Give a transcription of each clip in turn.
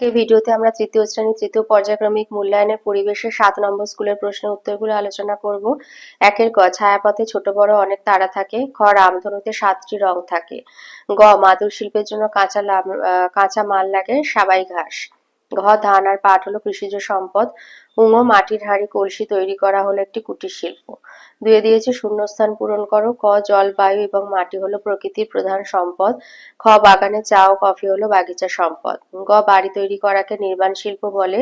এই ভিডিওতে আমরা তৃতীয় শ্রেণি তৃতীয় পর্যায়ক্রমিক মূল্যায়নের পরিবেশে সাত নম্বর স্কুলের প্রশ্নের উত্তরগুলো আলোচনা করব। একের ক ছায়াপথে ছোট, বড়, অনেক তারা থাকে। খ, রামধনুতে সাতটি রং থাকে। গ, মাদুর শিল্পের জন্য কাঁচা কাঁচা মাল লাগে, সাবাই ঘাস। ঘ ধান আর পাট হলো কৃষিজ সম্পদ। উঙো মাটির হাড়ি, কলসি তৈরি করা হলো একটি কুটির শিল্প। দুয়ে দিয়েছে শূন্যস্থান পূরণ করো। ক, জল, বায়ু এবং মাটি হলো প্রকৃতির প্রধান সম্পদ। খ, বাগানে চা ও কফি হলো বাগিচা সম্পদ। গ, বাড়ি তৈরি করাকে নির্মাণ শিল্প বলে।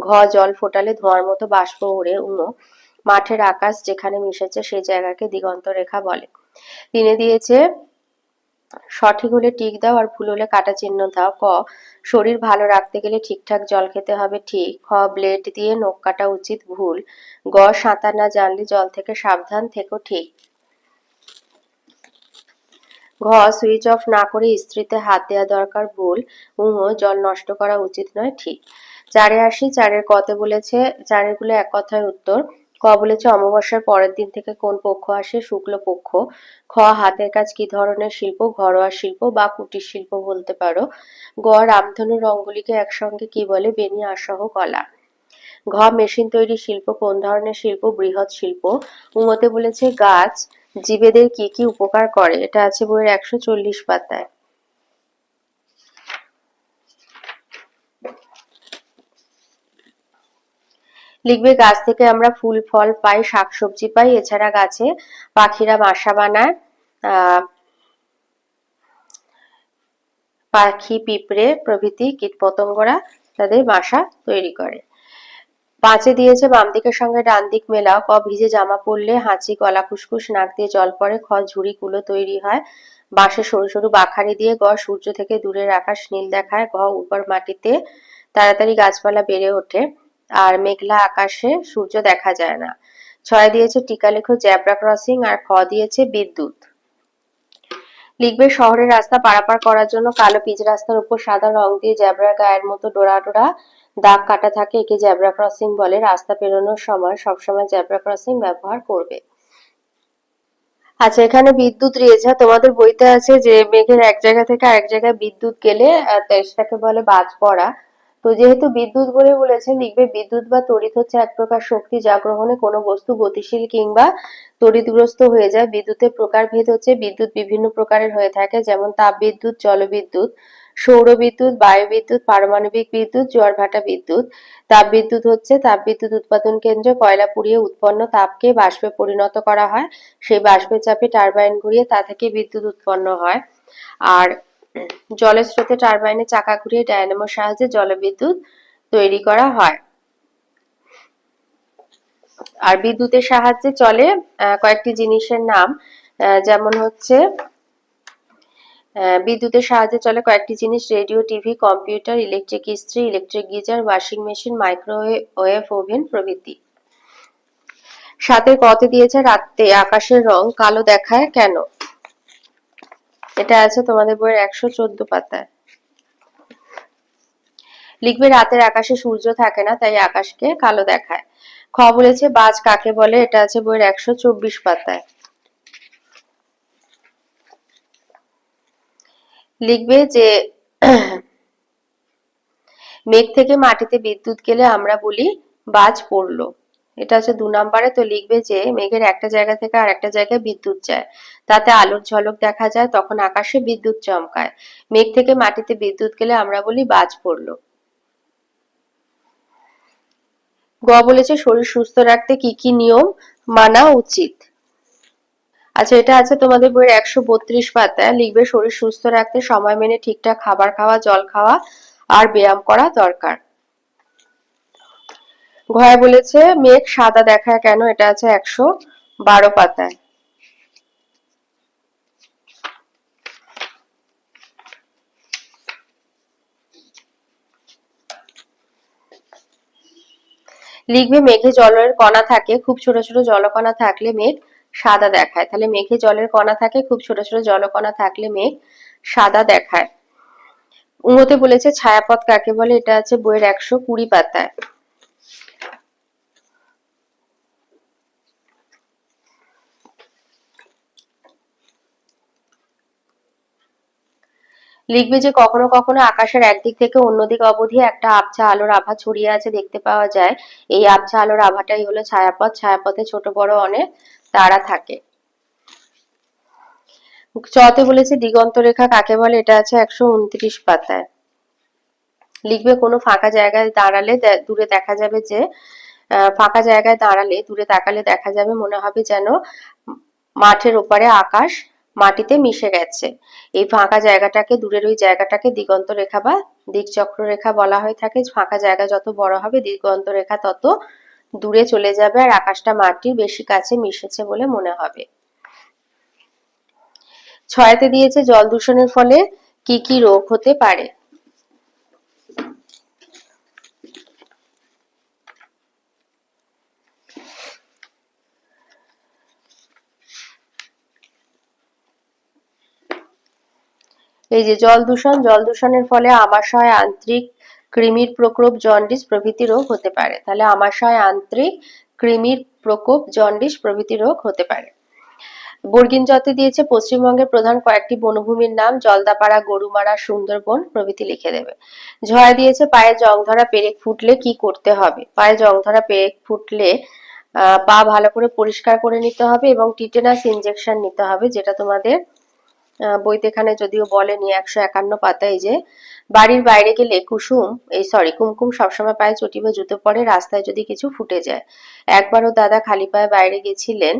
ঘ, জল ফোটালে ধোঁয়ার মতো বাষ্প উড়ে উঙো। মাঠের আকাশ যেখানে মিশেছে সেই জায়গাকে দিগন্ত রেখা বলে। তিনে দিয়েছে সঠিক হলে টিক দাও আর ভুল হলে কাটা চিহ্ন দাও। ক, শরীর ভালো রাখতে গেলে ঠিকঠাক জল খেতে হবে ঠিক। খ, ব্লেড দিয়ে নখ কাটা উচিত ভুল। গ, সাঁতার না জানলে জল থেকে সাবধান থেকো ঠিক। ঘ, সুইচ অফ না করে স্ত্রীতে হাত দেওয়া দরকার ভুল। উঙ জল নষ্ট করা উচিত নয় ঠিক। চারে আসি, চারের কতে বলেছে, চারেরগুলো এক কথায় উত্তর। ক বলেছে, অমাবস্যার পরের দিন থেকে কোন পক্ষ আসে? শুক্ল পক্ষ। খ, হাতের কাজ কি ধরনের শিল্প? ঘরোয়া শিল্প বা কুটির শিল্প বলতে পারো। গ, রামধনু রঙ্গলিকে একসঙ্গে কি বলে? বেনি আসহ কলা। ঘ, মেশিন তৈরি শিল্প, কোন ধরনের শিল্প? বৃহৎ শিল্প। উমতে বলেছে, গাছ। জীবেদের কি কি উপকার করে? এটা আছে বইয়ের একশো চল্লিশ পাতায়। লিখবে, গাছ থেকে আমরা ফুল, ফল পাই, শাকসবজি পাই। এছাড়া গাছে পাখিরা বাসা বানায় পাখি, পিঁপড়ে প্রভৃতি কীটপতঙ্গরা তাদের বাসা তৈরি করে। পাঁচে দিয়েছে বাম দিকের সঙ্গে ডান দিক মেলাও। ক ভিজে জামা পরলে হাঁচি গলা খুসখুস, নাক দিয়ে জল পড়ে, খ ঝুড়ি, কুলো তৈরি হয়। বাঁশে সরু সরু বাখারি দিয়ে গ সূর্য থেকে দূরের আকাশ নীল দেখায় ঘ উপর মাটিতে তাড়াতাড়ি গাছপালা বেড়ে ওঠে। আর মেঘলা আকাশে সূর্য দেখা যায় না। ছয় দিয়েছে টিকা লেখো জ্যাবরা ক্রসিং আর খ দিয়েছে বিদ্যুৎ। লিখবে, শহরের রাস্তা পারাপার করার জন্য কালো পিচ রাস্তার উপর সাদা রং দিয়ে জ্যাবরা গায়ের মতো ডোরা ডোরা দাগ কাটা থাকে। একে জ্যাবরা ক্রসিং বলে। রাস্তা পেরোনোর সময় সবসময় জ্যাবরা ক্রসিং ব্যবহার করবে। আচ্ছা এখানে বিদ্যুৎ রয়েছে। তোমাদের বইতে আছে যে, মেঘের এক জায়গা থেকে আরেক জায়গায় বিদ্যুৎ গেলে সেটাকে বলে বাজ পড়া। তো যেহেতু বিদ্যুৎ বলে বলেছে লিখবে, বিদ্যুৎ বা তড়িৎ হচ্ছে এক প্রকার শক্তি যা গ্রহণে কোনো বস্তু গতিশীল কিংবা তড়িৎগ্রস্ত হয়ে যায়। বিদ্যুতের প্রকারভেদ হচ্ছে বিদ্যুৎ বিভিন্ন প্রকারের হয়ে থাকে, যেমন তাপ বিদ্যুৎ জলবিদ্যুৎ সৌর বিদ্যুৎ বায়ু বিদ্যুৎ পারমাণবিক বিদ্যুৎ জোয়ার ভাটা বিদ্যুৎ। তাপ বিদ্যুৎ হচ্ছে তাপ বিদ্যুৎ উৎপাদন কেন্দ্রে কয়লা পুড়িয়ে উৎপন্ন তাপকে বাষ্পে পরিণত করা হয়। সেই বাষ্পের চাপে টারবাইন ঘুরিয়ে তা থেকে বিদ্যুৎ উৎপন্ন হয়। আর জলের স্রোতে টারবাইনের চাকা ঘুরিয়ে ডায়নামোর সাহায্যে জলবিদ্যুৎ তৈরি করা হয়। আর বিদ্যুতের সাহায্যে চলে কয়েকটি জিনিসের নাম যেমন হচ্ছে বিদ্যুতের সাহায্যে চলে কয়েকটি জিনিস, রেডিও, টিভি, কম্পিউটার, ইলেকট্রিক ইস্ত্রি, electric geyser, washing machine, microwave, oven প্রভৃতি। সাথে কত দিয়েছে রাতে আকাশের রং, কালো দেখায় কেন? এটা আছে তোমাদের বইয়ের একশো চোদ্দ পাতায়। লিখবে রাতের আকাশে সূর্য থাকে না, তাই আকাশকে কালো দেখায়। খ বলেছে, বাজ কাকে বলে? এটা আছে বইয়ের একশো চব্বিশ পাতায়। লিখবে যে, মেঘ থেকে মাটিতে বিদ্যুৎ গেলে আমরা বলি, বাজ পড়ল। এটা হচ্ছে দু নম্বরে তো লিখবে যে মেঘের একটা জায়গা থেকে আর একটা জায়গায় বিদ্যুৎ যায়। তাতে আলোর ঝলক দেখা যায়, তখন আকাশে বিদ্যুৎ চমকায়। মেঘ থেকে মাটিতে বিদ্যুৎ গেলে আমরা বলি বাজ পড়ল। গ বলেছে শরীর সুস্থ রাখতে কি কি নিয়ম মানা উচিত? আচ্ছা এটা আছে তোমাদের বইয়ের একশো বত্রিশ পাতায়। লিখবে শরীর সুস্থ রাখতে সময় মেনে ঠিকঠাক খাবার খাওয়া, জল খাওয়া আর ব্যায়াম করা দরকার। ঘরে বলেছে, মেঘ সাদা দেখায় কেন? এটা আছে একশো বারো পাতায়। লিখবে, মেঘে জলের কণা থাকে, খুব ছোট ছোট জলকণা থাকলে মেঘ সাদা দেখায়। তাহলে মেঘে জলের কণা থাকে, খুব ছোট ছোট জলকণা থাকলে মেঘ সাদা দেখায়। উমতে বলেছে, ছায়াপথ কাকে বলে? এটা আছে বইয়ের একশো কুড়ি পাতায়। লিখবে যে কখনো কখনো আকাশের একদিক থেকে অন্যদিক অবধি একটা আবছা আলোর আভা ছড়িয়ে আছে দেখতে পাওয়া যায়। এই আবছা আলোর আভাটাই হলো ছায়াপথ। ছায়াপথে ছোট বড় অনেক তারা থাকে। চতে বলেছে দিগন্ত রেখা কাকে বলে? এটা আছে একশো উনত্রিশ পাতায়। লিখবে, কোনো ফাঁকা জায়গায় দাঁড়ালে দূরে দেখা যাবে যে ফাঁকা জায়গায় দাঁড়ালে, দূরে তাকালে দেখা যাবে মনে হবে যেন মাঠের ওপারে আকাশ মাটিতে মিশে গেছে। এই ফাঁকা জায়গাটাকে, দূরের ওই জায়গাটাকে দিগন্ত রেখা বা দিকচক্র রেখা বলা হয়ে থাকে। ফাঁকা জায়গা যত বড় হবে দিগন্ত রেখা তত দূরে চলে যাবে আর আকাশটা মাটির বেশি কাছে মিশেছে বলে মনে হবে। ছয়তে দিয়েছে জল দূষণের ফলে কি কি রোগ হতে পারে? এই যে জল দূষণ, জল দূষণের ফলে আমাশয় আন্তরিক কৃমির প্রকোপ, জন্ডিস প্রভৃতি রোগ হতে পারে। তাহলে আমাশয় আন্তরিক কৃমির প্রকোপ, জন্ডিস প্রভৃতি রোগ হতে পারে। বর্গিন যতে দিয়েছে, পশ্চিমবঙ্গের প্রধান কয়েকটি বনভূমির নাম, জলদাপাড়া, গরুমারা, সুন্দরবন প্রভৃতি লিখে দেবে। ঝয় দিয়েছে, পায়ে জং ধরা, পেরেক ফুটলে কি করতে হবে? পায়ে জং ধরা, পেরেক ফুটলে পা ভালো করে পরিষ্কার করে নিতে হবে এবং টিটেনাস ইনজেকশন নিতে হবে, যেটা তোমাদের বইতে এখানে যদিও বলেনি একশো একান্ন পাতায় যে বাড়ির বাইরে গেলে কুসুম, এই সরি কুমকুম সবসময় পায়ে চটি বা জুতো পরে রাস্তায় যদি কিছু ফুটে যায়। একবারও দাদা খালি পায়ে বাইরে গেছিলেন,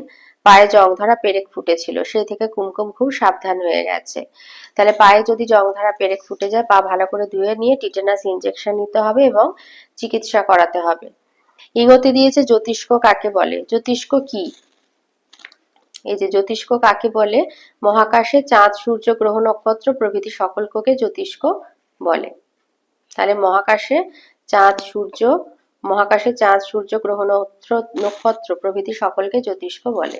পায়ে জং ধরা পেরেক ফুটেছিল সেই থেকে কুমকুম খুব সাবধান হয়ে গেছে। তাহলে পায়ে যদি জং ধরা পেরেক ফুটে যায়, পা ভালো করে ধুয়ে নিয়ে টিটেনাস ইনজেকশন নিতে হবে এবং চিকিৎসা করাতে হবে। ইগতে দিয়েছে জ্যোতিষ্ক কাকে বলে? জ্যোতিষ্ক কি? এই যে জ্যোতিষ্ক কাকে বলে? মহাকাশে চাঁদ, সূর্য, গ্রহ, নক্ষত্র প্রভৃতি সকলকে জ্যোতিষ্ক বলে। তাহলে মহাকাশে চাঁদ, সূর্য, মহাকাশে চাঁদ, সূর্য, গ্রহ, নক্ষত্র প্রভৃতি সকলকে জ্যোতিষ্ক বলে।